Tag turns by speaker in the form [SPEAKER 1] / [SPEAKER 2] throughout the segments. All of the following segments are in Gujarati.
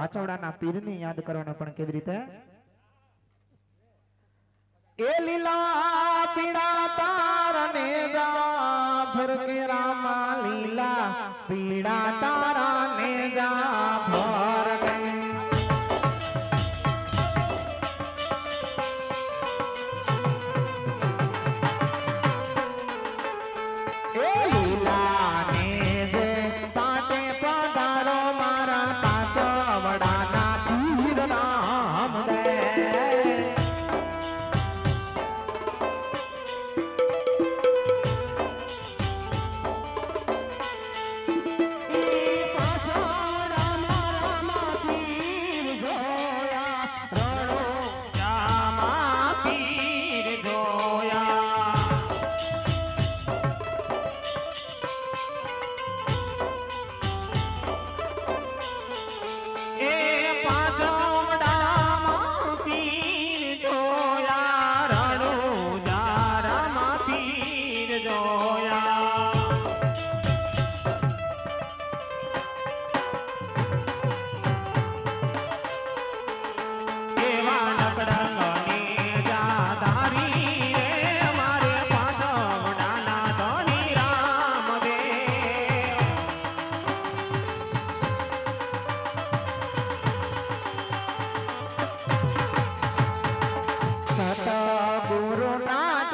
[SPEAKER 1] પાછોડાના પીરની યાદ કરવાનો પણ કેવી રીતે? એ લીલા પીડા તારને જા ફરકે રામા લીલા પીડા તારા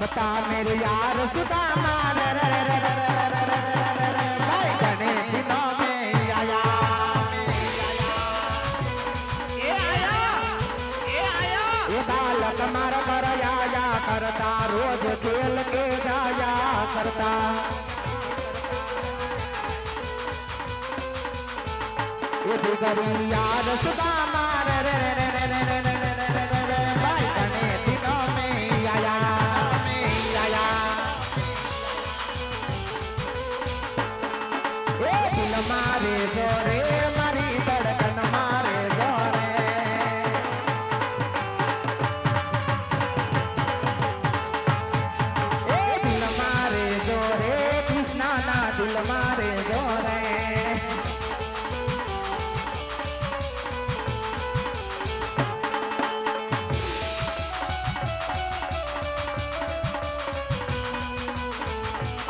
[SPEAKER 1] बता मेरे यार सुधा मान मारा करता रोज खेल के जाया करता ગોઠી કરી યાર સુતા માર
[SPEAKER 2] રે
[SPEAKER 3] રે રે રે રે રે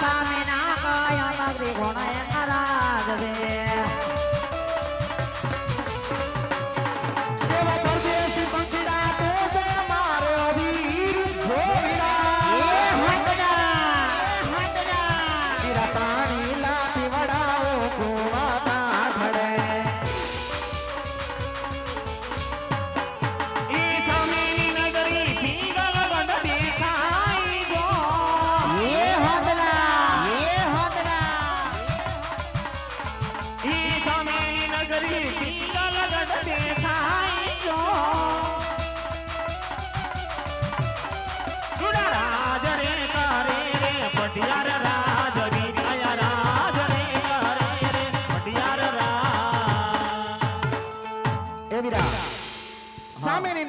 [SPEAKER 3] સ્વામી ના કયા ભક્તિ
[SPEAKER 1] ગુણ એ ખરા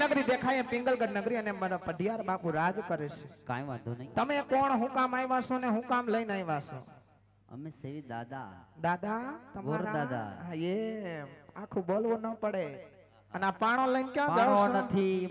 [SPEAKER 1] નગરી દેખાય પિંગલગઢ નગરી અને મારા પઢિયાર બાપુ રાજ કરે છે.
[SPEAKER 2] કાઈ વાંધો નહીં.
[SPEAKER 1] તમે કોણ હું આવ્યા છો ને હું લઈને આવ્યા છો?
[SPEAKER 2] અમે સેવી દાદા.
[SPEAKER 1] દાદા તમારા?
[SPEAKER 2] દાદા.
[SPEAKER 1] એ આખું બોલવું ન પડે. અને આ પાણો લઈને ક્યાં જાવ છો?
[SPEAKER 2] નથી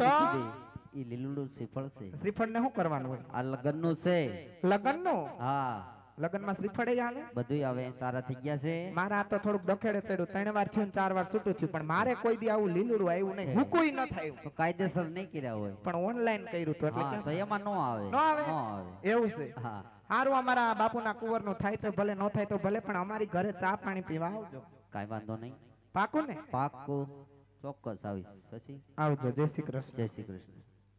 [SPEAKER 2] ઈ લીલુડું શ્રીફળ છે.
[SPEAKER 1] શ્રીફળ ને શું કરવાનું હોય?
[SPEAKER 2] આ લગ્નનું છે.
[SPEAKER 1] લગ્નનું
[SPEAKER 2] હા.
[SPEAKER 1] લગ્નમાં શ્રીફળ હાલે
[SPEAKER 2] બધું આવે તારા થઈ ગયા છે.
[SPEAKER 1] મારા આ તો થોડુંક દખેડે ચડ્યું. ત્રણ વાર થયું ચાર વાર છૂટું થયું. પણ મારે કોઈ દી આવું લીલુડું આવ્યું નહીં. હુકુય ન થાય
[SPEAKER 2] તો કાયદેસર નહીં કર્યા હોય.
[SPEAKER 1] પણ ઓનલાઈન કર્યું તો એટલે
[SPEAKER 2] તો એમાં નો આવે.
[SPEAKER 1] નો આવે? એવું છે.
[SPEAKER 2] હા.
[SPEAKER 1] સારું અમારા બાપુના કુંવરનું થાય તો ભલે ન થાય તો ભલે પણ અમારી ઘરે ચા પાણી પીવા આવજો.
[SPEAKER 2] કાંઈ વાંધો નહીં.
[SPEAKER 1] પાકું ને?
[SPEAKER 2] પાકું ચોક્કસ આવી પછી?
[SPEAKER 1] આવજો. જય શ્રી કૃષ્ણ.
[SPEAKER 2] જય શ્રી કૃષ્ણ.